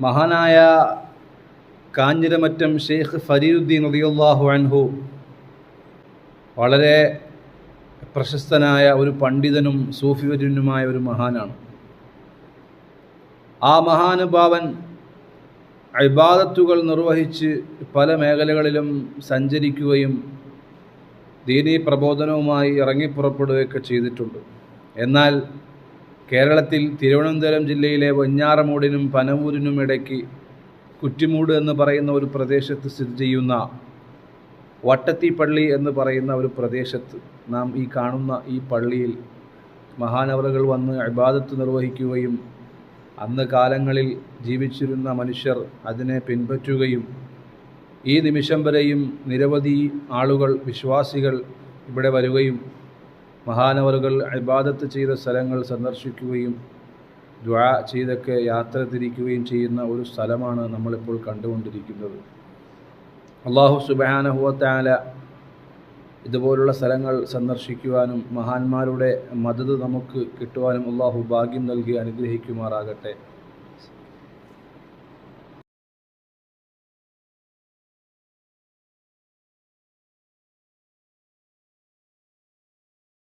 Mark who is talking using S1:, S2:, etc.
S1: മഹാനായ കാഞ്ഞിരമറ്റം ഷെയ്ഖ് ഫരീദുദ്ദീൻ റളിയല്ലാഹു അൻഹു വളരെ പ്രശസ്തനായ ഒരു പണ്ഡിതനും സൂഫിവര്യനുമായ ഒരു മഹാനാണ്. ആ മഹാനുഭാവൻ ഇബാദത്തുകൾ നിർവഹിച്ച് പല മേഖലകളിലും സഞ്ചരിക്കുകയും ദീനീ പ്രബോധനവുമായി ഇറങ്ങിപ്പുറപ്പെടുകയൊക്കെ ചെയ്തിട്ടുണ്ട്. എന്നാൽ കേരളത്തിൽ തിരുവനന്തപുരം ജില്ലയിലെ വഞ്ഞാറമൂടിനും പനവൂരിനും ഇടയ്ക്ക് കുറ്റിമൂട് എന്ന് പറയുന്ന ഒരു പ്രദേശത്ത് സ്ഥിതി ചെയ്യുന്ന വട്ടത്തിപ്പള്ളി എന്ന് പറയുന്ന ഒരു പ്രദേശത്ത് നാം ഈ കാണുന്ന ഈ പള്ളിയിൽ മഹാനവറുകൾ വന്ന് ഇബാദത്ത് നിർവഹിക്കുകയും അന്ന് കാലങ്ങളിൽ ജീവിച്ചിരുന്ന മനുഷ്യർ അതിനെ പിൻപറ്റുകയും ഈ നിമിഷം വരെയും നിരവധി ആളുകൾ വിശ്വാസികൾ ഇവിടെ വരികയും മഹാനവറുകൾ ഇബാദത്ത് ചെയ്ത സ്ഥലങ്ങൾ സന്ദർശിക്കുകയും ദ്വാ ചെയ്തൊക്കെ യാത്ര തിരിക്കുകയും ചെയ്യുന്ന ഒരു സ്ഥലമാണ് നമ്മളിപ്പോൾ കണ്ടുകൊണ്ടിരിക്കുന്നത്. അള്ളാഹു സുബാനഹുവത്താല ഇതുപോലുള്ള സ്ഥലങ്ങൾ സന്ദർശിക്കുവാനും മഹാന്മാരുടെ മദത് നമുക്ക് കിട്ടുവാനും അള്ളാഹു ഭാഗ്യം നൽകി അനുഗ്രഹിക്കുമാറാകട്ടെ.